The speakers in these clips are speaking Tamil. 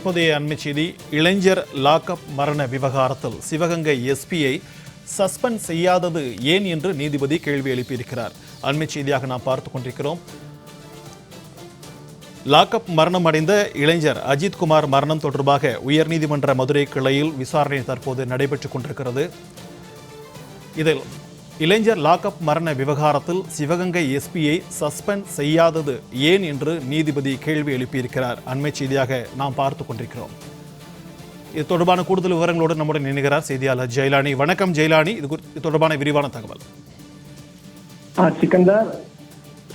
தற்போதைய அண்மை செய்தி இளைஞர் லாக்அப் மரண விவகாரத்தில் சிவகங்கை எஸ்பியை சஸ்பெண்ட் செய்யாதது ஏன் என்று நீதிபதி கேள்வி எழுப்பியிருக்கிறார். அண்மை செய்தியாக நாம் பார்த்து கொண்டிருக்கிறோம். லாக்அப் மரணம் அடைந்த இளைஞர் அஜித்குமார் மரணம் தொடர்பாக உயர்நீதிமன்ற மதுரை கிளையில் விசாரணை தற்போது நடைபெற்றுக் கொண்டிருக்கிறது. இதில் இளைஞர் லாக்அப் மரண விவகாரத்தில் சிவகங்கை எஸ்பியை சஸ்பெண்ட் செய்யாதது ஏன் என்று நீதிபதி கேள்வி எழுப்பியிருக்கிறார். அண்மை செய்தியாக நாம் பார்த்து கொண்டிருக்கிறோம். இது தொடர்பான கூடுதல் விவரங்களோடு நம்முடன் இணைகிறார் செய்தியாளர் ஜெயலானி. வணக்கம் ஜெயலானி. இது தொடர்பான விரிவான தகவல். சிக்கந்தர்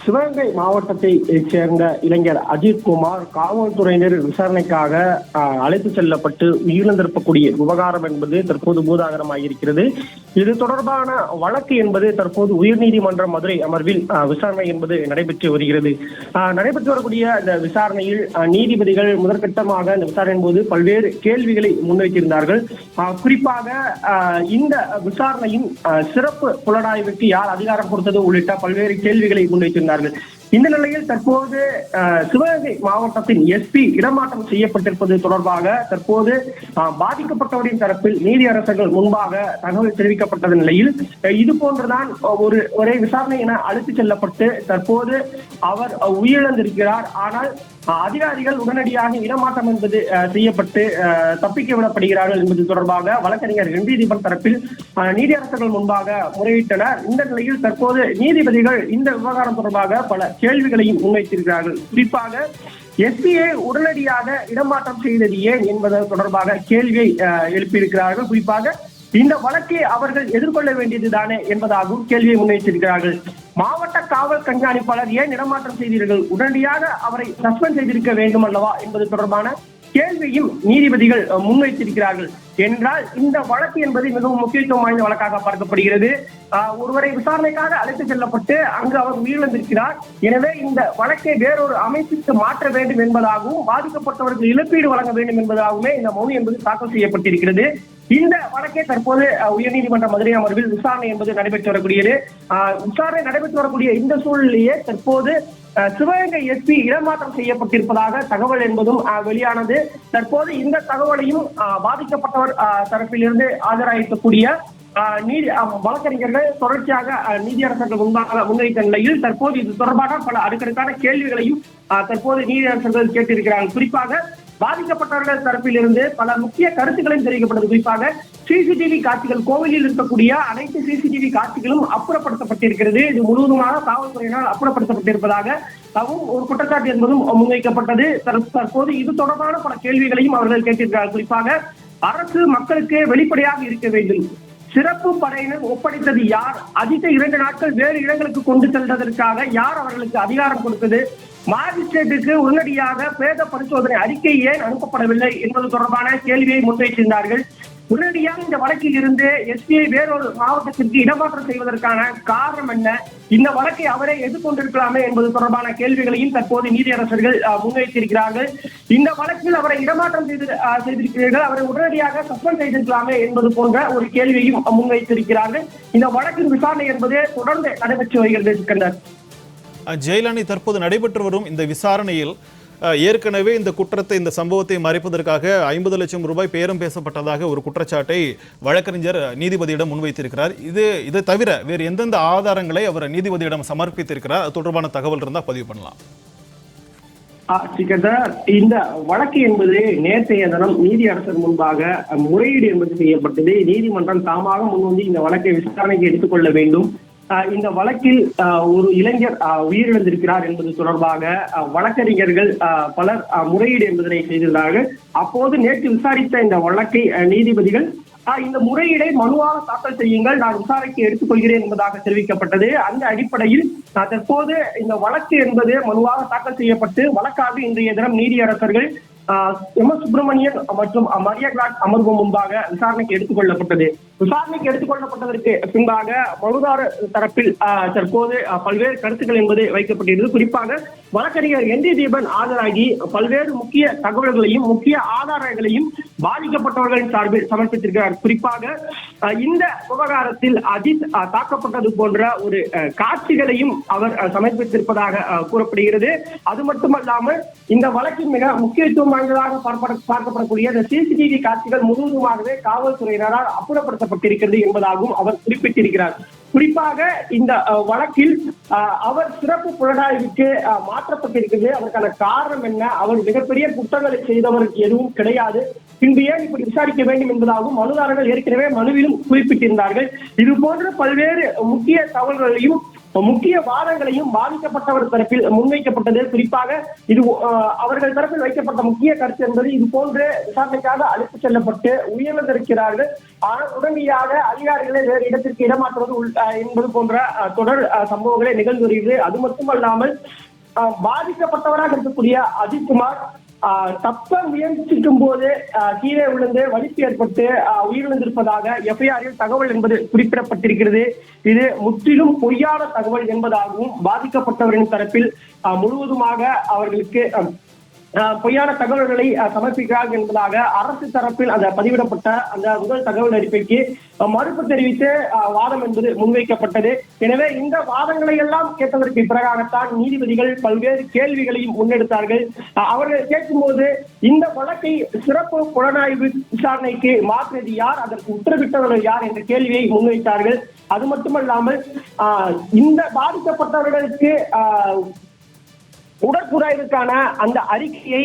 சிவகங்கை மாவட்டத்தை சேர்ந்த இளைஞர் அஜித் குமார் காவல்துறையினர் விசாரணைக்காக அழைத்து செல்லப்பட்டு உயிரிழந்திருக்கக்கூடிய விவகாரம் என்பது தற்போது பூதாகரமாகியிருக்கிறது இது தொடர்பான வழக்கு என்பது தற்போது உயர்நீதிமன்ற மதுரை அமர்வில் விசாரணை என்பது நடைபெற்று வருகிறது. நடைபெற்று வரக்கூடிய இந்த விசாரணையில் நீதிபதிகள் முதற்கட்டமாக இந்த விசாரணையின் போது பல்வேறு கேள்விகளை முன்வைத்திருந்தார்கள். குறிப்பாக இந்த விசாரணையின் சிறப்பு புலனாய்வுக்கு யார் அதிகாரம் கொடுத்தது உள்ளிட்ட பல்வேறு கேள்விகளை வருகிறார்கள் இந்த நிலையில் தற்போது சிவகங்கை மாவட்டத்தின் எஸ்பி இடமாற்றம் செய்யப்பட்டிருப்பது தொடர்பாக தற்போது பாதிக்கப்பட்டவரின் தரப்பில் நீதி அரசர்கள் முன்பாக தகவல் தெரிவிக்கப்பட்டது நிலையில் இது போன்றுதான் ஒரு ஒரே விசாரணை என அழைத்துச் செல்லப்பட்டு தற்போது அவர் உயிரிழந்திருக்கிறார். ஆனால் அதிகாரிகள் உடனடியாக இடமாற்றம் என்பது செய்யப்பட்டு தப்பிக்க விடப்படுகிறார்கள் என்பது தொடர்பாக வழக்கறிஞர் வெண்டி தரப்பில் நீதியரசர்கள் முன்பாக முறையிட்டனர். இந்த நிலையில் தற்போது நீதிபதிகள் இந்த விவகாரம் தொடர்பாக பல கேள்விகளையும் முன்வைத்திருக்கிறார்கள். குறிப்பாக எஸ்பியை உடனடியாக இடமாற்றம் செய்தது ஏன் என்பது தொடர்பாக கேள்வியை எழுப்பியிருக்கிறார்கள். குறிப்பாக இந்த வழக்கை அவர்கள் எதிர்கொள்ள வேண்டியதுதானே என்பதாகவும் கேள்வியை முன்வைத்திருக்கிறார்கள். மாவட்ட காவல் கண்காணிப்பாளர் ஏன் இடமாற்றம் செய்தீர்கள்? உடனடியாக அவரை சஸ்பெண்ட் செய்திருக்க வேண்டும் அல்லவா என்பது தொடர்பான கேள்வியும் நீதிபதிகள் முன்வைத்திருக்கிறார்கள். என்றால் இந்த வழக்கு என்பது மிகவும் முக்கியத்துவம் வாய்ந்த வழக்காக பார்க்கப்படுகிறது. ஆஹ், ஒருவரை விசாரணைக்காக அழைத்து செல்லப்பட்டு அங்கு அவர் உயிரிழந்திருக்கிறார். எனவே இந்த வழக்கை வேறொரு அமைப்புக்கு மாற்ற வேண்டும் என்பதாகவும் பாதிக்கப்பட்டவர்களுக்கு இழப்பீடு வழங்க வேண்டும் என்பதாகவுமே இந்த மனு என்பது தாக்கல் செய்யப்பட்டிருக்கிறது. இந்த வழக்கே தற்போது உயர்நீதிமன்ற மதுரை அமர்வில் விசாரணை என்பது நடைபெற்று வரக்கூடியது. ஆஹ், விசாரணை நடைபெற்று வரக்கூடிய இந்த சூழ்நிலையே தற்போது சிவகங்கை எஸ்பி இடமாற்றம் செய்யப்பட்டிருப்பதாக தகவல் என்பதும் அஹ், வெளியானது. தற்போது இந்த தகவலையும் பாதிக்கப்பட்டவர் தரப்பிலிருந்து ஆஜராயிருக்கக்கூடிய நீதி அஹ், வழக்கறிஞர்கள் தொடர்ச்சியாக நீதியரசர்கள் முன்பாக முன்வைத்த நிலையில் தற்போது இது தொடர்பான பல அடுக்கடுக்கான கேள்விகளையும் அஹ், தற்போது நீதியரசர்கள் கேட்டிருக்கிறார்கள். குறிப்பாக பாதிக்கப்பட்டவர்கள் தரப்பிலிருந்து பல முக்கிய கருத்துக்களையும் தெரிவிக்கப்பட்டது குறிப்பாக சிசிடிவி காட்சிகள் கோவிலில் இருக்கக்கூடிய அனைத்து சிசிடிவி காட்சிகளும் அப்புறப்படுத்தப்பட்டிருக்கிறது. இது முழுவதுமாக காவல்துறையினால் அப்புறப்படுத்தப்பட்டிருப்பதாக அதுவும் ஒரு குற்றச்சாட்டு என்பதும் முன்வைக்கப்பட்டது. தற்போது இது தொடர்பான பல கேள்விகளையும் அவர்கள் கேட்டிருக்கிறார்கள். குறிப்பாக அரசு மக்களுக்கு வெளிப்படையாக இருக்க வேண்டும். சிறப்பு படையினர் ஒப்படைத்தது யார்? அதிக இரண்டு நாட்கள் வேறு இடங்களுக்கு கொண்டு செல்வதற்காக யார் அவர்களுக்கு அதிகாரம் கொடுத்தது? மாஜிஸ்ட்ரேட்டுக்கு உடனடியாக பிரேத பரிசோதனை அறிக்கை ஏன் அனுப்பப்படவில்லை என்பது தொடர்பான கேள்வியை முன்வைத்திருந்தார்கள். உடனடியாக இந்த வழக்கில் இருந்து எஸ்பிஐ வேறொரு மாவட்டத்திற்கு இடமாற்றம் செய்வதற்கான காரணம் என்ன? இந்த வழக்கை அவரே எதிர்கொண்டிருக்கலாமே என்பது தொடர்பான கேள்விகளையும் தற்போது நீதியரசர்கள் முன்வைத்திருக்கிறார்கள். இந்த வழக்கில் அவரை இடமாற்றம் செய்து செய்திருக்கிறீர்கள். அவரை உடனடியாக சஸ்பெண்ட் செய்திருக்கலாமே என்பது போன்ற ஒரு கேள்வியையும் முன்வைத்திருக்கிறார்கள். இந்த வழக்கின் விசாரணை என்பது தொடர்ந்து நடைபெற்று வருகிறது சிக்கந்தர். அஹ், தற்போது நடைபெற்று வரும் இந்த விசாரணையில் ஏற்கனவே இந்த குற்றத்தை இந்த சம்பவத்தை மறைப்பதற்காக ஐம்பது லட்சம் ரூபாய் பேரம் பேசப்பட்டதாக ஒரு குற்றச்சாட்டை வழக்கறிஞர் நீதிபதியிடம் முன்வைத்திருக்கிறார். இது இதை தவிர வேறு எந்தெந்த ஆதாரங்களை அவர் நீதிபதியிடம் சமர்ப்பித்திருக்கிறார் அது தொடர்பான தகவல் இருந்தால் பதிவு பண்ணலாம். இந்த வழக்கு என்பது நேற்றைய தினம் நீதி அரசர் முன்பாக முறையீடு என்பது செய்யப்பட்டது. நீதிமன்றம் தாமாக முன்வந்து இந்த வழக்கை விசாரணைக்கு எடுத்துக்கொள்ள வேண்டும். இந்த வழக்கில் ஒரு இளைஞர் உயிரிழந்திருக்கிறார் என்பது தொடர்பாக வழக்கறிஞர்கள் பலர் முறையீடு என்பதனை செய்திருந்தார்கள். அப்போது நேற்று விசாரித்த இந்த வழக்கை நீதிபதிகள் இந்த முறையீடை மனுவாக தாக்கல் செய்யுங்கள் நான் விசாரணைக்கு எடுத்துக்கொள்கிறேன் என்பதாக தெரிவிக்கப்பட்டது. அந்த அடிப்படையில் தற்போது இந்த வழக்கு என்பது மனுவாக தாக்கல் செய்யப்பட்டு வழக்காக இன்றைய தினம் நீதியரசர்கள் ஆஹ், எம் எஸ் சுப்பிரமணியன் மற்றும் மரியா கிளாட் அமர்வு முன்பாக விசாரணைக்கு எடுத்துக் கொள்ளப்பட்டது விசாரணைக்கு எடுத்துக்கொள்ளப்பட்டதற்கு பின்பாக மனுதாரர் தரப்பில் தற்போது பல்வேறு கருத்துக்கள் என்பது வைக்கப்பட்டிருந்தது. குறிப்பாக வழக்கறிஞர் என். டி. தீபன் ஆஜராகி பல்வேறு முக்கிய தகவல்களையும் முக்கிய ஆதாரங்களையும் பாதிக்கப்பட்டவர்களின் சார்பில் சமர்ப்பித்திருக்கிறார். குறிப்பாக இந்த விவகாரத்தில் அஜித் தாக்கப்பட்டது போன்ற ஒரு காட்சிகளையும் அவர் சமர்ப்பித்திருப்பதாக கூறப்படுகிறது. அது மட்டுமல்லாமல் இந்த வழக்கின் மிக முக்கியத்துவம் வாய்ந்ததாக பார்க்கப்படக்கூடிய இந்த சிசிடிவி காட்சிகள் முழுவதுமாகவே காவல்துறையினரால் அப்புறப்படுத்தப்பட்டிருக்கிறது என்பதாகவும் அவர் குறிப்பிட்டிருக்கிறார். குறிப்பாக இந்த வழக்கில் அவர் சிறப்பு புலனாய்வுக்கு மாற்றப்பட்டிருக்கிறது. அதற்கான காரணம் என்ன? அவர் மிகப்பெரிய குற்றங்களை செய்தவர் எதுவும் கிடையாது. பின்பு ஏன் இப்படி விசாரிக்க வேண்டும் என்பதாகவும் மனுதாரர்கள் ஏற்கனவே மனுவிலும் குறிப்பிட்டிருந்தார்கள். இது போன்ற பல்வேறு முக்கிய தகவல்களையும் முக்கிய வாதங்களையும் பாதிக்கப்பட்டவர் தரப்பில் முன்வைக்கப்பட்டது. குறிப்பாக இது அவர்கள் தரப்பில் வைக்கப்பட்ட முக்கிய கருத்து என்பது இது போன்று விசாரணைக்காக அழைத்து செல்லப்பட்டு உயர்ந்திருக்கிறார்கள். ஆனால் உடனடியாக அதிகாரிகளை வேறு இடத்திற்கு இடமாற்றுவது உள்- என்பது போன்ற தொடர் சம்பவங்களை நிகழ்ந்து வருகிறது அது மட்டுமல்லாமல் பாதிக்கப்பட்டவராக இருக்கக்கூடிய அஜித்குமார் குமார் தப்ப முயற்சிக்கும் போது ஆஹ் கீழே விழுந்து வலிப்பு ஏற்பட்டு ஆஹ் உயிரிழந்திருப்பதாக எஃப்ஐஆரில் தகவல் என்பது குறிப்பிடப்பட்டிருக்கிறது. இது முற்றிலும் பொய்யான தகவல் என்பதாகவும் பாதிக்கப்பட்டவரின் தரப்பில் முழுவதுமாக அவர்களுக்கு பொய்யான தகவல்களை சமர்ப்பிக்கிறார்கள் என்பதாக அரசு தரப்பில் அந்த பதிவிடப்பட்ட அந்த முதல் தகவல் அறிக்கைக்கு மறுப்பு தெரிவித்து வாதம் என்பது முன்வைக்கப்பட்டது. எனவே இந்த வாதங்களை எல்லாம் கேட்டதற்கு பிறகாகத்தான் நீதிபதிகள் பல்வேறு கேள்விகளையும் முன்னெடுத்தார்கள். அவர்கள் அவர்கள் கேட்கும்போது இந்த வழக்கை சிறப்பு புலனாய்வு விசாரணைக்கு மாற்றியது யார் அதற்கு உத்தரவிட்டவர்கள் யார் என்ற கேள்வியை முன்வைத்தார்கள். அது மட்டுமல்லாமல் ஆஹ் இந்த பாதிக்கப்பட்டவர்களுக்கு ஆஹ் உடற்குறாய்வுக்கான அந்த அறிக்கையை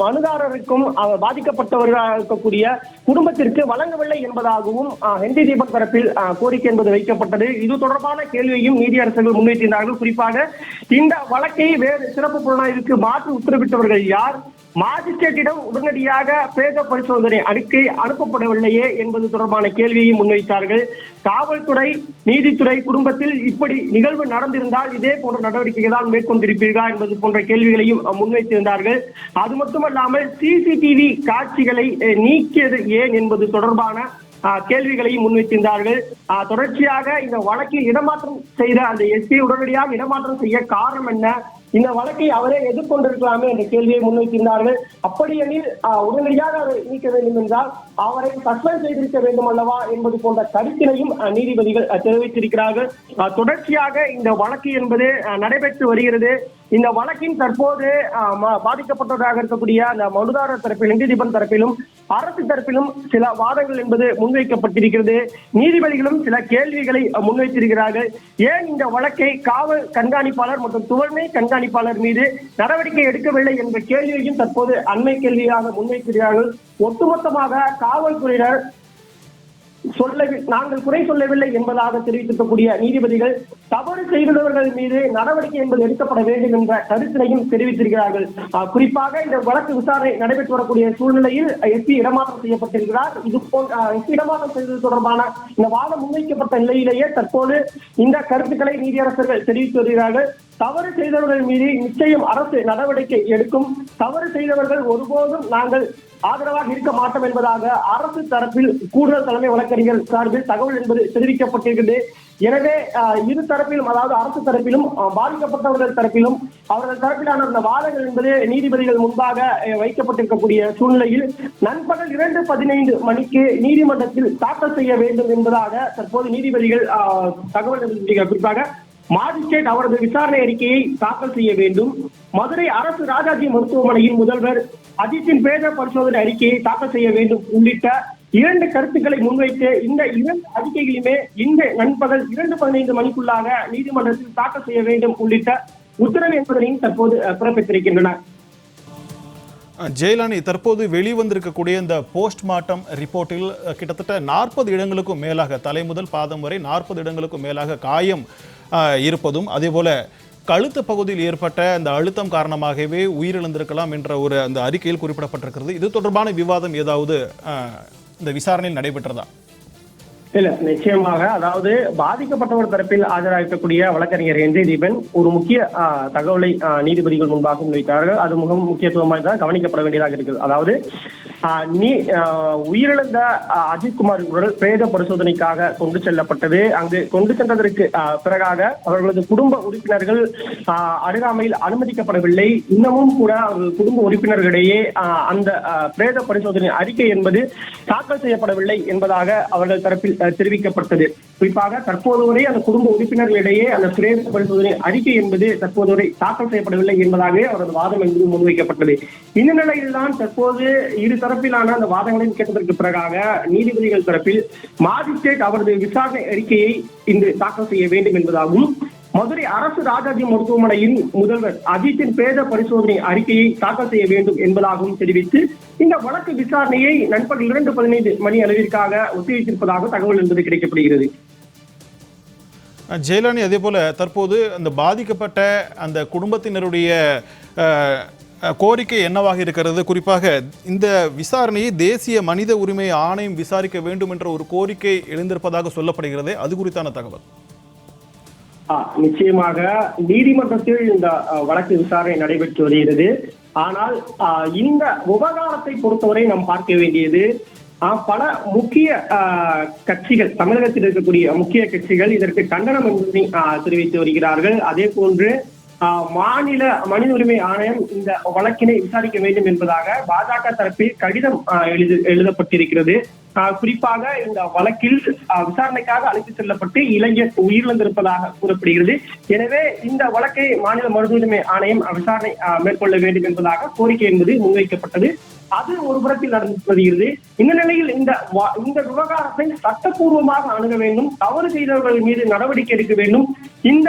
மனுதாரருக்கும் பாதிக்கப்பட்டவர்களாக இருக்கக்கூடிய குடும்பத்திற்கு வழங்கவில்லை என்பதாகவும் அஹ், ஹென்றி தீபக் தரப்பில் அஹ், கோரிக்கை என்பது வைக்கப்பட்டது. இது தொடர்பான கேள்வியையும் நீதியரசர்கள் முன்வைத்திருந்தார்கள். குறிப்பாக இந்த வழக்கை வேறு சிறப்பு புலனாய்வுக்கு மாற்றி உத்தரவிட்டவர்கள் யார்? மாஜிஸ்ட்ரேட்டிடம் உடனடியாக பிரேத பரிசோதனை அறிக்கை அனுப்பப்படவில்லையே என்பது தொடர்பான கேள்வியை முன்வைத்தார்கள். காவல்துறை நீதித்துறை குடும்பத்தில் இப்படி நிகழ்வு நடந்திருந்தால் இதே போன்ற நடவடிக்கைகள் தான் மேற்கொண்டிருப்பீர்களா என்பது போன்ற கேள்விகளையும் முன்வைத்திருந்தார்கள். அது மட்டுமல்லாமல் சிசிடிவி காட்சிகளை நீக்கியது ஏன் என்பது தொடர்பான கேள்விகளையும் முன்வைத்திருந்தார்கள். தொடர்ச்சியாக இந்த வழக்கில் இடமாற்றம் செய்த அந்த எஸ்பி உடனடியாக இடமாற்றம் செய்ய காரணம் என்ன? இந்த வழக்கை அவரே எதிர்கொண்டிருக்கலாமே என்ற கேள்வியை முன்வைத்திருந்தார்கள். அப்படியெனில் உடனடியாக அவரை நீக்க வேண்டும் என்றால் அவரை சஸ்பெண்ட் செய்திருக்க வேண்டும் அல்லவா என்பது போன்ற கருத்தினையும் நீதிபதிகள் தெரிவித்திருக்கிறார்கள். தொடர்ச்சியாக இந்த வழக்கு என்பது நடைபெற்று வருகிறது. இந்த வழக்கின் தற்போது பாதிக்கப்பட்டதாக இருக்கக்கூடிய அந்த மனுதாரர் தரப்பில் நீதிபன் தரப்பிலும் அரசு தரப்பிலும் சில வாதங்கள் என்பது முன்வைக்கப்பட்டிருக்கிறது. நீதிபதிகளும் சில கேள்விகளை முன்வைத்திருக்கிறார்கள். ஏன் இந்த வழக்கை காவல் கண்காணிப்பாளர் மற்றும் துவர்மை கண்காணிப்பாளர் மீது நடவடிக்கை எடுக்கவில்லை என்ற கேள்வியையும் தற்போது அண்மை கேள்வியாக முன்வைக்கிறார்கள் ஒட்டுமொத்தமாக காவல்துறையினர் சொல்ல நாங்கள் குறை சொல்லவில்லை என்பதாக தெரிவித்திருக்கக்கூடிய நீதிபதிகள் தவறு செய்துள்ளவர்கள் மீது நடவடிக்கை என்பது எடுக்கப்பட வேண்டும் என்ற கருத்தினையும் தெரிவித்திருக்கிறார்கள். குறிப்பாக இந்த வழக்கு விசாரணை நடைபெற்று வரக்கூடிய சூழ்நிலையில் எஸ்பி இடமாற்றம் செய்யப்பட்டிருக்கிறார். இது போன்ற எஸ்பி இடமாற்றம் செய்தது தொடர்பான இந்த வாதம் முன்வைக்கப்பட்ட நிலையிலேயே தற்போது இந்த கருத்துக்களை நீதியரசர்கள் தெரிவித்து வருகிறார்கள். தவறு செய்தவர்கள் மீது நிச்சயம் அரசு நடவடிக்கை எடுக்கும். தவறு செய்தவர்கள் ஒருபோதும் நாங்கள் ஆதரவாக இருக்க மாட்டோம் என்பதாக அரசு தரப்பில் கூடுதல் தலைமை வழக்கறிஞர் சார்பில் தகவல் என்பது தெரிவிக்கப்பட்டிருக்கிறது. எனவே இரு தரப்பிலும் அதாவது அரசு தரப்பிலும் பாதிக்கப்பட்டவர்கள் தரப்பிலும் அவர்கள் தரப்பிலான அந்த வாதங்கள் என்பது நீதிபதிகள் முன்பாக வைக்கப்பட்டிருக்கக்கூடிய சூழ்நிலையில் நண்பகல் இரண்டு பதினைந்து மணிக்கு நீதிமன்றத்தில் தாக்கல் செய்ய வேண்டும் என்பதாக தற்போது நீதிபதிகள் தகவல் குறிப்பாக மாஜிஸ்ட்ரேட் அவரது விசாரணை அறிக்கையை தாக்கல் செய்ய வேண்டும். மதுரை அரசு ராஜாஜி மருத்துவமனையின் முதல்வர் அஜித்தின் பேர பரிசோதனை அறிக்கையை தாக்கல் செய்ய வேண்டும் உள்ளிட்ட இரண்டு கருத்துக்களை முன்வைத்து இந்த இரண்டு அறிக்கைகளையுமே இந்த நண்பகல் இரண்டு பதினைந்து மணிக்குள்ளாக நீதிமன்றத்தில் தாக்கல் செய்ய வேண்டும் உள்ளிட்ட உத்தரவு என்பதனையும் தற்போது பிறப்பித்திருக்கின்றனர் ஜெயலானி தற்போது வெளிவந்திருக்கக்கூடிய இந்த போஸ்ட்மார்ட்டம் ரிப்போர்ட்டில் கிட்டத்தட்ட நாற்பது இடங்களுக்கும் மேலாக தலை முதல் பாதம் வரை நாற்பது இடங்களுக்கும் மேலாக காயம் இருப்பதும் அதேபோல கழுத்து பகுதியில் ஏற்பட்ட அந்த அழுத்தம் காரணமாகவே உயிரிழந்திருக்கலாம் என்ற ஒரு அந்த அறிக்கையில் குறிப்பிடப்பட்டிருக்கிறது. இது தொடர்பான விவாதம் ஏதாவது இந்த விசாரணையில் நடைபெற்றதா? இல்ல நிச்சயமாக அதாவது பாதிக்கப்பட்டவர் தரப்பில் ஆஜராகக்கூடிய வழக்கறிஞர் என்ஜே தீபன் ஒரு முக்கிய தகவலை நீதிபதிகள் முன்பாக முன்வைத்தார்கள். அது மிகவும் முக்கியத்துவமாக தான் கவனிக்கப்பட வேண்டியதாக இருக்குது. அதாவது நீ உயிரிழந்த அஜித்குமார் உடல் பிரேத பரிசோதனைக்காக கொண்டு செல்லப்பட்டது. அங்கு கொண்டு சென்றதற்கு பிறகாக அவர்களது குடும்ப உறுப்பினர்கள் அருகாமையில் அனுமதிக்கப்படவில்லை. இன்னமும் கூட அவர்கள் குடும்ப உறுப்பினர்களிடையே அந்த பிரேத பரிசோதனை அறிக்கை என்பது தாக்கல் செய்யப்படவில்லை என்பதாக அவர்கள் தரப்பில் தெரிவிக்கப்பட்டது. குறிப்பாக தற்போது வரை அந்த குடும்ப உறுப்பினர்களிடையே அந்த பிரேத பரிசோதனை அறிக்கை என்பது தற்போது வரை தாக்கல் செய்யப்படவில்லை என்பதாகவே அவரது வாதம் என்பது முன்வைக்கப்பட்டது. இந்த நிலையில்தான் தற்போது இரு தரப்பிலான அந்த வாதங்களையும் கேட்டதற்கு பிறகாக நீதிபதிகள் தரப்பில் மாஜிஸ்ட்ரேட் அவரது விசாரணை அறிக்கையை இன்று தாக்கல் செய்ய வேண்டும் என்பதாகவும் மதுரை அரசு ராஜாஜி மருத்துவமனையின் முதல்வர் அஜித்தின் பேத பரிசோதனை அறிக்கையை தாக்கல் செய்ய வேண்டும் என்பதாகவும் தெரிவித்து இந்த வழக்கு விசாரணையை நண்பர்கள் இரண்டு பதினைந்து மணி அளவிற்காக ஒத்திவைத்திருப்பதாக தகவல் என்பது கிடைக்கப்படுகிறது. ஜெயலலினி அதே போல தற்போது அந்த பாதிக்கப்பட்ட அந்த குடும்பத்தினருடைய அஹ், கோரிக்கை என்னவாக இருக்கிறது? குறிப்பாக இந்த விசாரணையை தேசிய மனித உரிமை ஆணையம் விசாரிக்க வேண்டும் என்ற ஒரு கோரிக்கை எழுந்திருப்பதாக சொல்லப்படுகிறது அது குறித்தான தகவல். நிச்சயமாக நீதிமன்றத்தில் இந்த வழக்கு விசாரணை நடைபெற்று வருகிறது. ஆனால் இந்த விவகாரத்தை பொறுத்தவரை நாம் பார்க்க வேண்டியது பல முக்கிய கட்சிகள் தமிழகத்தில் இருக்கக்கூடிய முக்கிய கட்சிகள் இதற்கு கண்டனம் என்பதை தெரிவித்து வருகிறார்கள். அதே போன்று மாநில மனித உரிமை ஆணையம் இந்த வழக்கினை விசாரிக்க வேண்டும் என்பதாக பாஜக தரப்பில் கடிதம் ஆ, எழுதப்பட்டிருக்கிறது. குறிப்பாக இந்த வழக்கில் விசாரணைக்காக அழைத்து செல்லப்பட்டு இளைஞர் உயிரிழந்திருப்பதாக கூறப்படுகிறது. எனவே இந்த வழக்கை மாநில மனித ஆணையம் விசாரணை மேற்கொள்ள வேண்டும் என்பதாக கோரிக்கை என்பது முன்வைக்கப்பட்டது. அது ஒரு புறத்தில் நடந்து வருகிறது இந்த நிலையில் இந்த இந்த விவகாரத்தை சட்டப்பூர்வமாக அணுக வேண்டும். தவறு செய்தவர்கள் மீது நடவடிக்கை எடுக்க வேண்டும். இந்த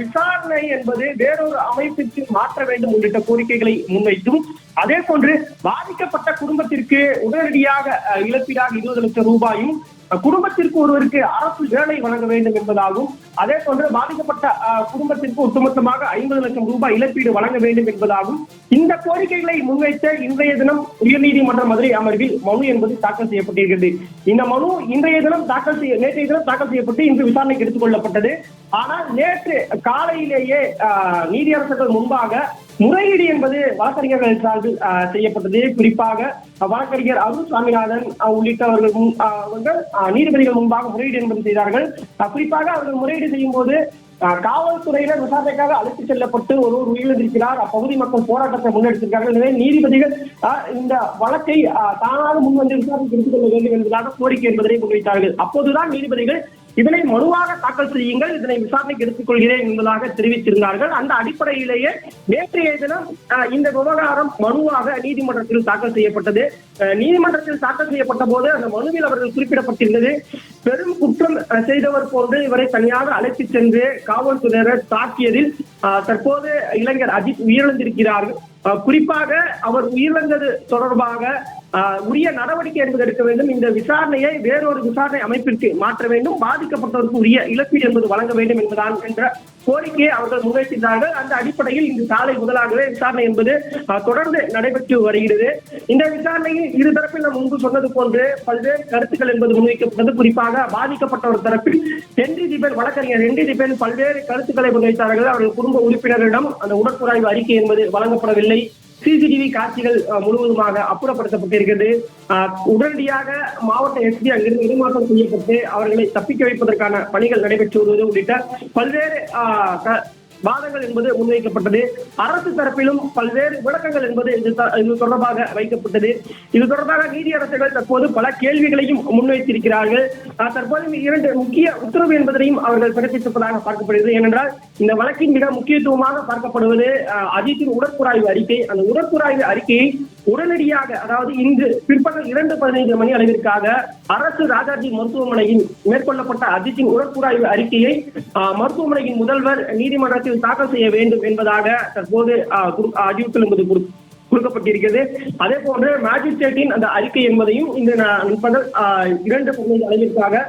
விசாரணை என்பது வேறொரு அமைப்பிற்கு மாற்ற வேண்டும் உள்ளிட்ட கோரிக்கைகளை முன்வைத்தும் அதே போன்று பாதிக்கப்பட்ட குடும்பத்திற்கு உடனடியாக இழப்பீடாக இருபது லட்சம் ரூபாயும் குடும்பத்திற்கு ஒருவருக்கு அரசு வேலை வழங்க வேண்டும் என்பதாகவும் அதே போன்று பாதிக்கப்பட்ட குடும்பத்திற்கு ஒட்டுமொத்தமாக ஐம்பது லட்சம் ரூபாய் இழப்பீடு வழங்க வேண்டும் என்பதாகவும் இந்த கோரிக்கைகளை முன்வைத்த இன்றைய தினம் உயர்நீதிமன்ற மதுரை அமர்வில் மனு என்பது தாக்கல் செய்யப்பட்டிருக்கிறது. இந்த மனு இன்றைய தினம் தாக்கல் செய்ய நேற்றைய தினம் தாக்கல் செய்யப்பட்டு இன்று விசாரணைக்கு எடுத்துக் கொள்ளப்பட்டது. ஆனால் நேற்று காலையிலேயே ஆஹ், நீதியரசர்கள் முன்பாக முறையீடு என்பது வழக்கறிஞர்கள் சார்பில் செய்யப்பட்டது. குறிப்பாக வழக்கறிஞர் அருள் சாமிநாதன் அஹ், உள்ளிட்டவர்கள் அவர்கள் நீதிபதிகள் முன்பாக முறையீடு என்பது செய்தார்கள். குறிப்பாக அவர்கள் முறையீடு செய்யும் போது ஆஹ், காவல்துறையினர் விசாரணைக்காக அழைத்து செல்லப்பட்டு ஒருவர் உயிரிழந்திருக்கிறார். அப்பகுதி மக்கள் போராட்டத்தை முன்னெடுத்திருக்கார்கள் எனவே நீதிபதிகள் ஆஹ், இந்த வழக்கை ஆஹ், தானாக முன்வந்து விசாரணை எடுத்துக் கொள்ள வேண்டும் என்பதாக கோரிக்கை என்பதை முன்வைத்தார்கள். அப்போதுதான் நீதிபதிகள் இதனை மனுவாக தாக்கல் செய்யுங்கள். இதனை விசாரணைக்கு எடுத்துக்கொள்கிறேன் என்பதாக தெரிவித்திருந்தார்கள். அந்த அடிப்படையிலேயே நேற்றைய தினம் இந்த விவகாரம் மனுவாக நீதிமன்றத்தில் தாக்கல் செய்யப்பட்டது. நீதிமன்றத்தில் தாக்கல் செய்யப்பட்ட போது அந்த மனுவில் அவர்கள் குறிப்பிடப்பட்டிருந்தது பெரும் குற்றம் செய்தவர் போன்று இவரை தனியாக அழைத்துச் சென்று காவல்துறையினர் தாக்கியதில் தற்போது இளைஞர் அஜித் உயிரிழந்திருக்கிறார்கள். குறிப்பாக அவர் உயிரிழந்தது தொடர்பாக உரிய நடவடிக்கை என்பது எடுக்க வேண்டும். இந்த விசாரணையை வேறொரு விசாரணை அமைப்பிற்கு மாற்ற வேண்டும். பாதிக்கப்பட்டவருக்கு உரிய இழப்பீடு என்பது வழங்க வேண்டும் என்பதான் என்ற கோரிக்கையை அவர்கள் முன்வைத்திருந்தார்கள். அந்த அடிப்படையில் இந்த சாலை முதலாகவே விசாரணை என்பது தொடர்ந்து நடைபெற்று வருகிறது. இந்த விசாரணையில் இரு தரப்பில் நாம் முன்பு சொன்னது போன்று பல்வேறு கருத்துக்கள் என்பது முன்வைக்கப்பட்டது. குறிப்பாக பாதிக்கப்பட்டவர் தரப்பில் ஹென்றி திபன் வழக்கறிஞர் ஹென்றி பல்வேறு கருத்துக்களை முன்வைத்தார்கள். அவர்கள் குடும்ப உறுப்பினரிடம் அந்த உடற்குறாய்வு அறிக்கை என்பது வழங்கப்படவில்லை. சிசிடிவி காட்சிகள் முழுவதுமாக அப்புறப்படுத்தப்பட்டிருக்கிறது. உடனடியாக மாவட்ட எஸ்பி அங்கிருந்து இடமாற்றம் செய்யப்பட்டு அவர்களை தப்பிக்க வைப்பதற்கான பணிகள் நடைபெற்று வருவது உள்ளிட்ட பல்வேறு வாதங்கள் என்பது முன்வைக்கப்பட்டது. அரசு தரப்பிலும் பல்வேறு விளக்கங்கள் என்பது இது இது தொடர்பாக வைக்கப்பட்டது. இது தொடர்பாக நீதியரசர்கள் தற்போது பல கேள்விகளையும் முன்வைத்திருக்கிறார்கள். தற்போது இரண்டு முக்கிய உத்தரவு என்பதையும் அவர்கள் பிறப்பித்திருப்பதாக பார்க்கப்படுகிறது. ஏனென்றால் இந்த வழக்கின் மிக முக்கியத்துவமாக பார்க்கப்படுவது அஹ், அஜித்தின் உடற்குறாய்வு அறிக்கை. அந்த உடற்குறாய்வு அறிக்கையை உடனடியாக அதாவது இன்று பிற்பகல் இரண்டு பதினைந்து மணி அளவிற்காக அரசு ராஜாஜி மருத்துவமனையில் மேற்கொள்ளப்பட்ட அஜித்தின் உடற்கூறாய்வு அறிக்கையை மருத்துவமனையின் முதல்வர் நீதிமன்றத்தில் தாக்கல் செய்ய வேண்டும் என்பதாக தற்போது குறு- அறிவித்தல் என்பது கொடுக்கப்பட்டிருக்கிறது. அதே போன்று மேஜிஸ்ட்ரேட்டின் அந்த அறிக்கை என்பதையும் இந்த ந- இரண்டு பதினைந்து அளவிற்காக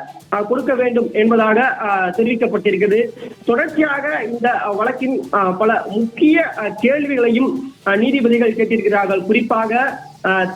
கொடுக்க வேண்டும் என்பதாக தெரிவிக்கப்பட்டிருக்கிறது. தொடர்ச்சியாக இந்த வழக்கின் பல முக்கிய கேள்விகளையும் நீதிபதிகள் கேட்டிருக்கிறார்கள். குறிப்பாக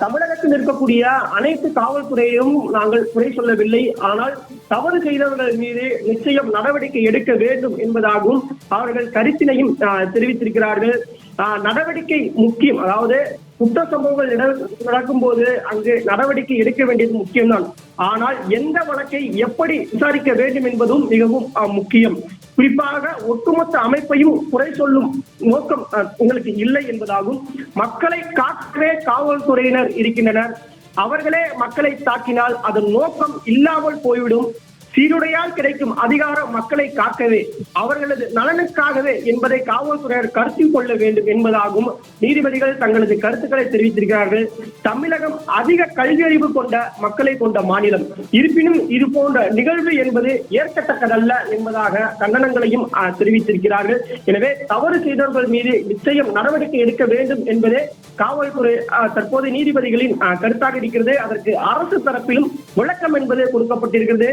தமிழகத்தில் இருக்கக்கூடிய அனைத்து காவல்துறையையும் நாங்கள் குறை சொல்லவில்லை. ஆனால் தவறு செய்தவர்கள் மீது நிச்சயம் நடவடிக்கை எடுக்க வேண்டும் என்பதாகவும் அவர்கள் கருத்தினையும் தெரிவித்திருக்கிறார்கள். நடவடிக்கை முக்கியம். அதாவது குற்ற சம்பவங்கள் நடக்கும் நடக்கும்போது அங்கு நடவடிக்கை எடுக்க வேண்டியது முக்கியம்தான். ஆனால் எந்த வழக்கை எப்படி விசாரிக்க வேண்டும் என்பதும் மிகவும் முக்கியம். குறிப்பாக ஒட்டுமொத்த அமைப்பையும் குறை சொல்லும் நோக்கம் அஹ், உங்களுக்கு இல்லை என்பதாகும். மக்களை காக்கவே காவல்துறையினர் இருக்கின்றனர். அவர்களே மக்களை தாக்கினால் அதன் நோக்கம் இல்லாமல் போய்விடும். சீருடையால் கிடைக்கும் அதிகாரம் மக்களை காக்கவே அவர்களது நலனுக்காகவே என்பதை காவல்துறையினர் கருத்தில் கொள்ள வேண்டும் என்பதாகவும் நீதிபதிகள் தங்களது கருத்துக்களை தெரிவித்திருக்கிறார்கள். தமிழகம் அதிக கல்வியறிவு கொண்ட மக்களை கொண்ட மாநிலம். இருப்பினும் இது போன்ற நிகழ்வு என்பது ஏற்கத்தக்கதல்ல என்பதாக கண்டனங்களையும் தெரிவித்திருக்கிறார்கள். எனவே தவறு செய்தவர்கள் மீது நிச்சயம் நடவடிக்கை எடுக்க வேண்டும் என்பதே காவல்துறை தற்போது நீதிபதிகளின் கருத்தாக இருக்கிறது. அதற்கு அரசு தரப்பிலும் விளக்கம் என்பது கொடுக்கப்பட்டிருக்கிறது.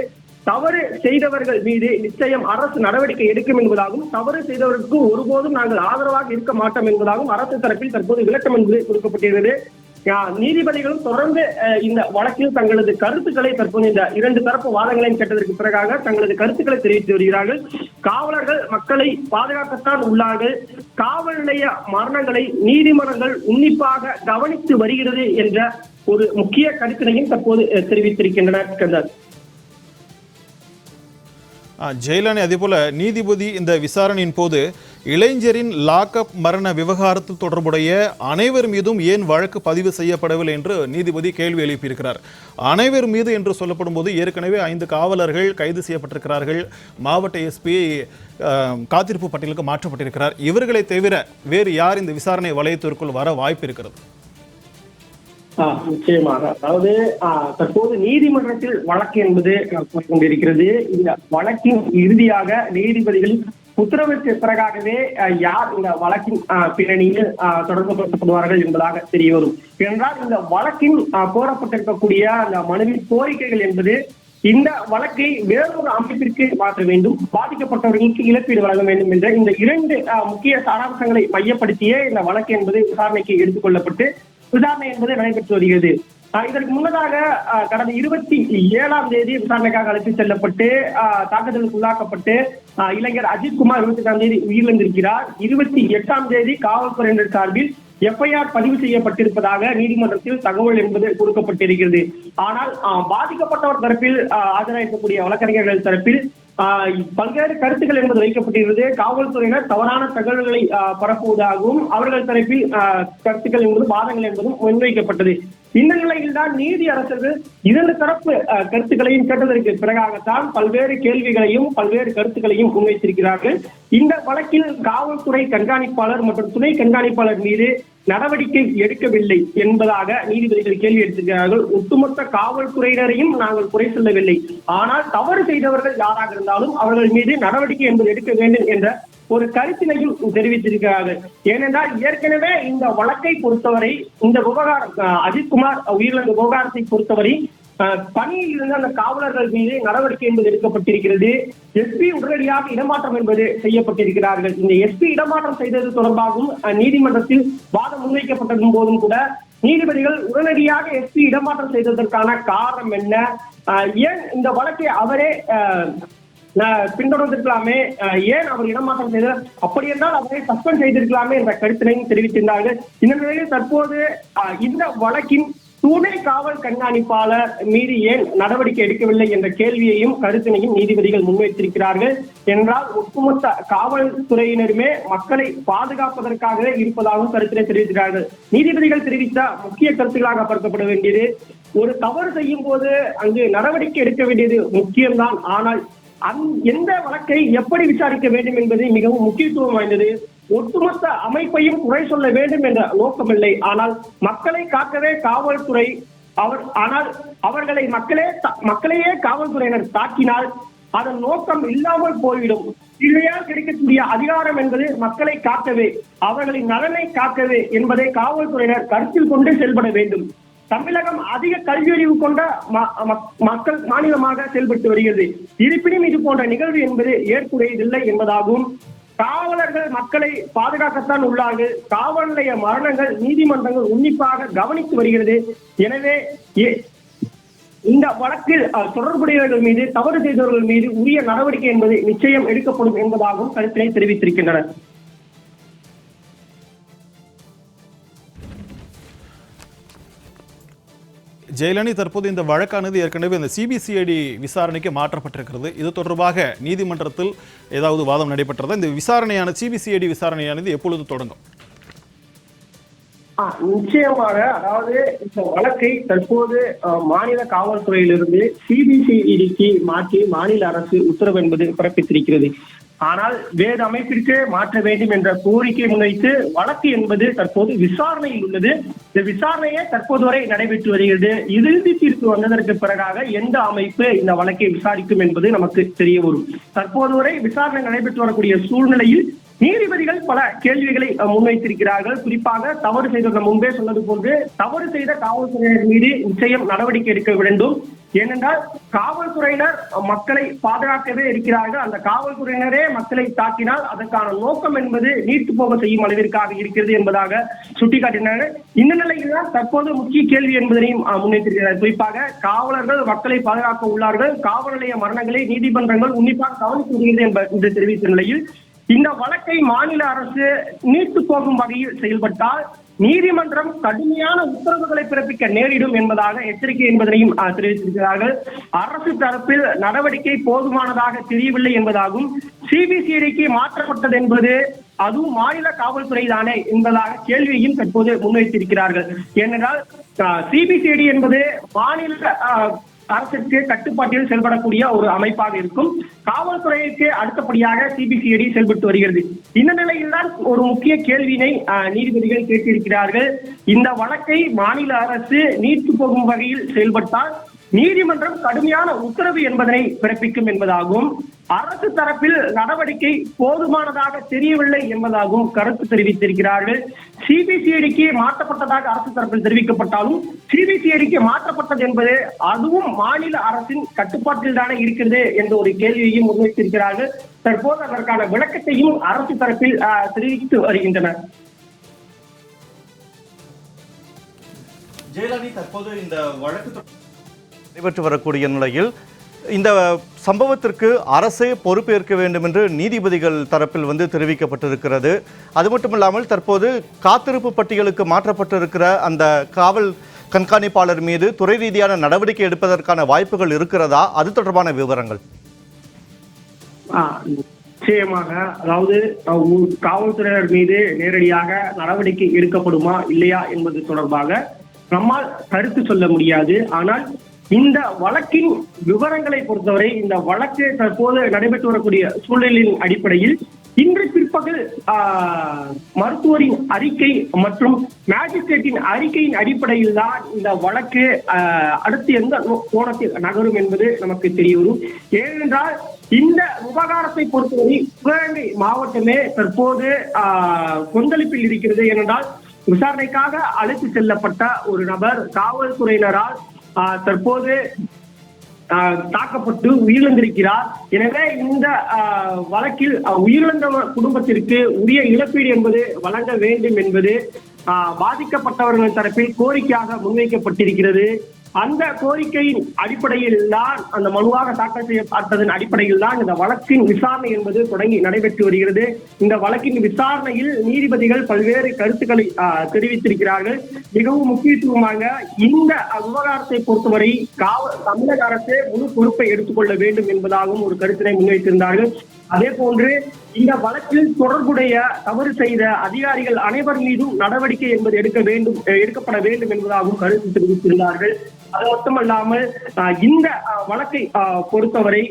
தவறு செய்தவர்கள் மீது நிச்சயம் அரசு நடவடிக்கை எடுக்கும் என்பதாகவும் தவறு செய்தவர்களுக்கு ஒருபோதும் நாங்கள் ஆதரவாக இருக்க மாட்டோம் என்பதாகவும் அரசு தரப்பில் தற்போது விளக்கம் என்பது கொடுக்கப்பட்டிருந்தது நீதிபதிகளும் தொடர்ந்து அஹ், இந்த வழக்கில் தங்களது கருத்துக்களை தற்போது இந்த இரண்டு தரப்பு வாதங்களையும் கேட்டதற்கு பிறகாக தங்களது கருத்துக்களை தெரிவித்து வருகிறார்கள். காவலர்கள் மக்களை பாதுகாக்கத்தான் உள்ளார்கள். காவல் நிலைய மரணங்களை நீதிமன்றங்கள் உன்னிப்பாக கவனித்து வருகிறது என்ற ஒரு முக்கிய கருத்தினையும் தற்போது தெரிவித்திருக்கின்றனர் கந்தர் ஆ, ஜெயலலிதா அதேபோல நீதிபதி இந்த விசாரணையின் போது இளைஞரின் லாக்அப் மரண விவகாரத்தில் தொடர்புடைய அனைவர் மீதும் ஏன் வழக்கு பதிவு செய்யப்படவில்லை என்று நீதிபதி கேள்வி எழுப்பியிருக்கிறார். அனைவர் மீது என்று சொல்லப்படும் போது ஏற்கனவே ஐந்து காவலர்கள் கைது செய்யப்பட்டிருக்கிறார்கள். மாவட்ட எஸ்பி காத்திருப்பு பட்டியலுக்கு மாற்றப்பட்டிருக்கிறார். இவர்களை தவிர வேறு யார் இந்த விசாரணை வலயத்திற்குள் வர வாய்ப்பு இருக்கிறது? நிச்சயமாக. அதாவது தற்போது நீதிமன்றத்தில் வழக்கு என்பது கொண்டிருக்கிறது இந்த வழக்கின் இறுதியாக நீதிபதிகள் உத்தரவிற்கு பிறகாகவே யார் இந்த வழக்கின் பின்னணியில் தொடர்புபடுத்தப்படுவார்கள் என்பதாக தெரிய வரும். ஏனென்றால் இந்த வழக்கின் கோரப்பட்டிருக்கக்கூடிய அந்த மனுவின் கோரிக்கைகள் என்பது இந்த வழக்கை வேறொரு அமைப்பிற்கு மாற்ற வேண்டும் பாதிக்கப்பட்டவர்களுக்கு இழப்பீடு வழங்க வேண்டும் என்ற இந்த இரண்டு முக்கிய சாராம்சங்களை மையப்படுத்தியே இந்த வழக்கு என்பது விசாரணைக்கு எடுத்துக்கொள்ளப்பட்டு விசாரணை என்பது நடைபெற்று வருகிறது. இதற்கு முன்னதாக கடந்த இருபத்தி ஏழாம் தேதி விசாரணைக்காக அழைத்து செல்லப்பட்டு தாக்குதலுக்கு உள்ளாக்கப்பட்டு இளைஞர் இளைஞர் அஜித்குமார் இருபத்தி எட்டாம் தேதி உயிரிழந்திருக்கிறார். இருபத்தி எட்டாம் தேதி காவல்துறையினர் சார்பில் எஃப்ஐஆர் பதிவு செய்யப்பட்டிருப்பதாக நீதிமன்றத்தில் தகவல் என்பது கொடுக்கப்பட்டிருக்கிறது. ஆனால் பாதிக்கப்பட்டவர் தரப்பில் ஆஹ் ஆஜராயிருக்கக்கூடிய வழக்கறிஞர்கள் தரப்பில் பல்வேறு கருத்துக்கள் என்பது வைக்கப்பட்டிருந்தது. காவல்துறையினர் தவறான தகவல்களை ஆஹ் பரப்புவதாகவும் அவர்கள் தரப்பில் கருத்துக்கள் என்பது வாதங்கள் என்பதும் முன்வைக்கப்பட்டது. இந்த நிலையில்தான் நீதி அரசர்கள் இரண்டு தரப்பு ஆஹ் கருத்துக்களையும் கேட்டதற்கு பிறகாகத்தான் பல்வேறு கேள்விகளையும் பல்வேறு கருத்துக்களையும் முன்வைத்திருக்கிறார்கள். இந்த வழக்கில் காவல்துறை கண்காணிப்பாளர் மற்றும் துணை கண்காணிப்பாளர் மீது நடவடிக்கை எடுக்கவில்லை என்பதாக நீதிபதிகள் கேள்வி எடுத்திருக்கிறார்கள் ஒட்டுமொத்த காவல்துறையினரையும் நாங்கள் குறை சொல்லவில்லை. ஆனால் தவறு செய்தவர்கள் யாராக இருந்தாலும் அவர்கள் மீது நடவடிக்கை என்பது எடுக்க வேண்டும் என்ற ஒரு கருத்தினையும் தெரிவித்திருக்கிறார்கள். ஏனென்றால் ஏற்கனவே இந்த வழக்கை பொறுத்தவரை இந்த விவகாரம் அஹ், அஜித்குமார் உயிரிழந்த விவகாரத்தை பொறுத்தவரை பணியில் இருந்த அந்த காவலர்கள் மீது நடவடிக்கை என்பது எடுக்கப்பட்டிருக்கிறது. எஸ்பி உடனடியாக இடமாற்றம் என்பது செய்யப்பட்டிருக்கிறார்கள். இந்த எஸ்பி இடமாற்றம் செய்தது தொடர்பாகவும் அஹ், நீதிமன்றத்தில் வாதம் முன்வைக்கப்பட்டதும் போதும் கூட நீதிபதிகள் உடனடியாக எஸ்பி இடமாற்றம் செய்ததற்கான காரணம் என்ன? ஏன் இந்த வழக்கை அவரே அஹ், பின்தொடர்ந்திருக்கலாமே? அஹ், ஏன் அவர் இடமாற்றம் செய்தார் அப்படி என்றால் அவரை சஸ்பெண்ட் செய்திருக்கலாமே என்ற கருத்தினையும் தெரிவித்திருந்தார்கள். இந்த நிலையில் தற்போது இந்த வழக்கின் துணை காவல் கண்காணிப்பாளர் மீது ஏன் நடவடிக்கை எடுக்கவில்லை என்ற கேள்வியையும் கருத்தினையும் நீதிபதிகள் முன்வைத்திருக்கிறார்கள். என்றால் ஒட்டுமொத்த காவல்துறையினருமே மக்களை பாதுகாப்பதற்காகவே இருப்பதாகவும் கருத்தினை தெரிவிக்கிறார்கள் நீதிபதிகள் தெரிவித்த முக்கிய கருத்துக்களாக பார்க்கப்பட வேண்டியது ஒரு தவறு செய்யும் போது அங்கு நடவடிக்கை எடுக்க வேண்டியது முக்கியம்தான். ஆனால் அந் எந்த வழக்கை எப்படி விசாரிக்க வேண்டும் என்பது மிகவும் முக்கியத்துவம் வாய்ந்தது. ஒட்டுமொத்த அமைப்பையும் குறை சொல்ல வேண்டும் என்ற நோக்கமில்லை. ஆனால் மக்களை காக்கவே காவல்துறை அவர் ஆனால் அவர்களை மக்களே மக்களையே காவல்துறையினர் தாக்கினால் அதன் நோக்கம் இல்லாமல் போய்விடும். இல்லையால் கிடைக்கக்கூடிய அதிகாரம் என்பது மக்களை காக்கவே அவர்களின் நலனை காக்கவே என்பதை காவல்துறையினர் கருத்தில் கொண்டு செயல்பட வேண்டும். தமிழகம் அதிக கல்வியறிவு கொண்ட ம- மக்கள் மாநிலமாக செயல்பட்டு வருகிறது. இருப்பினும் இது போன்ற நிகழ்வு என்பது ஏற்புடையதில்லை என்பதாகவும் காவலர்கள் மக்களை பாதுகாக்கத்தான் உள்ளாங்க காவல் நிலைய மரணங்கள் நீதிமன்றங்கள் உன்னிப்பாக கவனித்து வருகிறது. எனவே இந்த வழக்கில் அஹ், தொடர்புடையவர்கள் மீது தவறு செய்தவர்கள் மீது உரிய நடவடிக்கை என்பது நிச்சயம் எடுக்கப்படும் என்பதாகவும் கருத்தினை தெரிவித்திருக்கின்றனர். ஜெயலலிதா தற்போது இந்த வழக்கானது ஏற்கனவே இந்த சிபிசிஐடி விசாரணைக்கு மாற்றப்பட்டிருக்கிறது. இது தொடர்பாக நீதிமன்றத்தில் ஏதாவது வாதம் நடைபெற்றதா? இந்த விசாரணையான சிபிசிஐடி விசாரணையானது எப்பொழுது தொடங்கும்? நிச்சயமாக அதாவது இந்த வழக்கை தற்போது மாநில காவல்துறையிலிருந்து சிபிசிஇடிக்கு மாற்றி மாநில அரசு உத்தரவு என்பது பிறப்பித்திருக்கிறது. ஆனால் வேறு அமைப்பிற்கு மாற்ற வேண்டும் என்ற கோரிக்கை முன்வைத்து வழக்கு என்பது தற்போது விசாரணையில் உள்ளது. இந்த விசாரணையே தற்போது வரை நடைபெற்று வருகிறது. இறுதி தீர்ப்பு வந்ததற்கு பிறகாக எந்த அமைப்பு இந்த வழக்கை விசாரிக்கும் என்பது நமக்கு தெரிய வரும். தற்போது வரை விசாரணை நடைபெற்று வரக்கூடிய சூழ்நிலையில் நீதிபதிகள் பல கேள்விகளை முன்வைத்திருக்கிறார்கள். குறிப்பாக தவறு செய்ததற்கு முன்பே சொன்னது போன்று தவறு செய்த காவல்துறையினர் மீது நிச்சயம் நடவடிக்கை எடுக்க வேண்டும். ஏனென்றால் காவல்துறையினர் மக்களை பாதுகாக்கவே இருக்கிறார்கள். அந்த காவல்துறையினரே மக்களை தாக்கினால் அதற்கான நோக்கம் என்பது நீர்த்து போக செய்யும் அளவிற்காக இருக்கிறது என்பதாக சுட்டிக்காட்டினார்கள் இந்த நிலையில் தான் தற்போது முக்கிய கேள்வி என்பதனையும் அஹ், குறிப்பாக காவலர்கள் மக்களை பாதுகாக்க உள்ளார்கள். காவல் நிலைய மரணங்களை நீதிமன்றங்கள் உன்னிப்பாக கவனித்து வருகிறது என்று தெரிவித்த நிலையில் இந்த வழக்கை மாநில அரசு நீட்டு போகும் வகையில் செயல்பட்டால் நீதிமன்றம் கடுமையான உத்தரவுகளை பிறப்பிக்க நேரிடும் என்பதாக எச்சரிக்கை என்பதனையும் தெரிவித்திருக்கிறார்கள். அரசு தரப்பில் நடவடிக்கை போதுமானதாக தெரியவில்லை என்பதாகவும் சிபிசிஐடிக்கு மாற்றப்பட்டது என்பது அதுவும் மாநில காவல்துறை தானே என்பதாக கேள்வியையும் தற்போது முன்வைத்திருக்கிறார்கள். ஏனென்றால் சிபிசிஐடி என்பது மாநில அரசுக்கு கட்டுப்பாட்டில் செயல்படக்கூடிய ஒரு அமைப்பாக இருக்கும். காவல்துறைக்கு அடுத்தபடியாக சிபிசிஐடி செயல்பட்டு வருகிறது. இந்த நிலையில்தான் ஒரு முக்கிய கேள்வியினை அஹ், நீதிபதிகள் கேட்டிருக்கிறார்கள். இந்த வழக்கை மாநில அரசு நீட்டு போகும் வகையில் செயல்பட்டால் நீதிமன்றம் கடுமையான உத்தரவு என்பதனை பிறப்பிக்கும் என்பதாகும். அரசு தரப்பில் நடவடிக்கை போதுமானதாக தெரியவில்லை என்பதாகவும் கருத்து தெரிவித்திருக்கிறார்கள். சிபிசிஐடிக்கு மாற்றப்பட்டதாக அரசு தரப்பில் தெரிவிக்கப்பட்டாலும் சிபிசிஐடிக்கு மாற்றப்பட்டது என்பது அதுவும் மாநில அரசின் கட்டுப்பாட்டில் தானே இருக்கிறது என்ற ஒரு கேள்வியையும் முன்வைத்திருக்கிறார்கள். தற்போது அதற்கான விளக்கத்தையும் அரசு தரப்பில் தெரிவித்து வருகின்றனர். ஜெயலலிதா தற்போது இந்த வழக்கு நடைபெற்று வரக்கூடிய நிலையில் இந்த சம்பவத்திற்கு அரசே பொறுப்பேற்க வேண்டும் என்று நீதிபதிகள் தரப்பில் வந்து தெரிவிக்கப்பட்டிருக்கிறது. அது மட்டுமில்லாமல் தற்போது காத்திருப்பு பட்டியலுக்கு மாற்றப்பட்டிருக்கிற அந்த காவல் கண்காணிப்பாளர் மீது துறை ரீதியான நடவடிக்கை எடுப்பதற்கான வாய்ப்புகள் இருக்கிறதா? அது தொடர்பான விவரங்கள். நிச்சயமாக. அதாவது காவல்துறையினர் மீது நேரடியாக நடவடிக்கை எடுக்கப்படுமா இல்லையா என்பது தொடர்பாக நம்மால் கருத்து சொல்ல முடியாது. ஆனால் இந்த வழக்கின் விவரங்களை பொறுத்தவரை இந்த வழக்கு தற்போது நடைபெற்று வரக்கூடிய சூழலின் அடிப்படையில் இன்று பிற்பகல் மருத்துவரின் அறிக்கை மற்றும் மேஜிஸ்ட்ரேட்டின் அறிக்கையின் அடிப்படையில் தான் இந்த வழக்கு அடுத்து எந்த கோணத்தில் நகரும் என்பது நமக்கு தெரிய வரும் ஏனென்றால் இந்த விவகாரத்தை பொறுத்தவரை சிவகங்கை மாவட்டமே தற்போது கொந்தளிப்பில் இருக்கிறது. ஏனென்றால் விசாரணைக்காக அழைத்து செல்லப்பட்ட ஒரு நபர் காவல்துறையினரால் தற்போது தாக்கப்பட்டு உயிரிழந்திருக்கிறார். எனவே இந்த வழக்கில் உயிரிழந்த குடும்பத்திற்கு உரிய இழப்பீடு என்பது வழங்க வேண்டும் என்பது பாதிக்கப்பட்டவர்கள் தரப்பில் கோரிக்கையாக முன்வைக்கப்பட்டிருக்கிறது. அந்த கோரிக்கையின் அடிப்படையில் தான் அந்த மனுவாக தாக்கல் செய்யப்பட்டதன் அடிப்படையில் தான் இந்த வழக்கின் விசாரணை என்பது தொடங்கி நடைபெற்று வருகிறது. இந்த வழக்கின் விசாரணையில் நீதிபதிகள் பல்வேறு கருத்துக்களை தெரிவித்திருக்கிறார்கள். மிகவும் முக்கியத்துவமாக இந்த விவகாரத்தை பொறுத்தவரை காவல் தமிழக அரசு முழு பொறுப்பை எடுத்துக்கொள்ள வேண்டும் என்பதாகவும் ஒரு கருத்தினை முன்வைத்திருந்தார்கள். அதே போன்று இந்த வழக்கில் தொடர்புடைய தவறு செய்த அதிகாரிகள் அனைவர் மீதும் நடவடிக்கை என்பது எடுக்க வேண்டும் எடுக்கப்பட வேண்டும் என்பதாகவும் கருத்து தெரிவித்திருந்தார்கள். அது மட்டுமல்லாமல் இந்த வழக்கை பொறுத்தவரை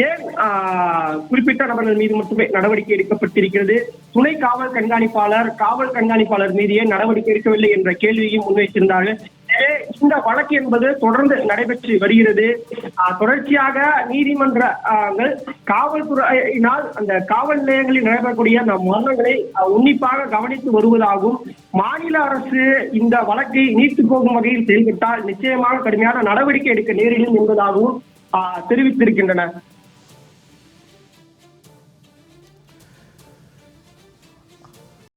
ஏன் ஆஹ், குறிப்பிட்ட நபர்கள் மீது மட்டுமே நடவடிக்கை எடுக்கப்பட்டிருக்கிறது? துணை காவல் கண்காணிப்பாளர் காவல் கண்காணிப்பாளர் மீது ஏன் நடவடிக்கை எடுக்கவில்லை என்ற கேள்வியையும் முன்வைத்திருந்தார்கள். எனவே இந்த வழக்கு என்பது தொடர்ந்து நடைபெற்று வருகிறது. தொடர்ச்சியாக நீதிமன்றங்கள் காவல்துறையினால் அந்த காவல் நிலையங்களில் நடைபெறக்கூடிய அந்த மரணங்களை உன்னிப்பாக கவனித்து வருவதாகவும் மாநில அரசு இந்த வழக்கை நீத்து போகும் வகையில் செயல்பட்டால் நிச்சயமாக கடுமையான நடவடிக்கை எடுக்க நேரிடும் என்பதாகவும் ஆஹ், தெரிவித்திருக்கின்றனர்.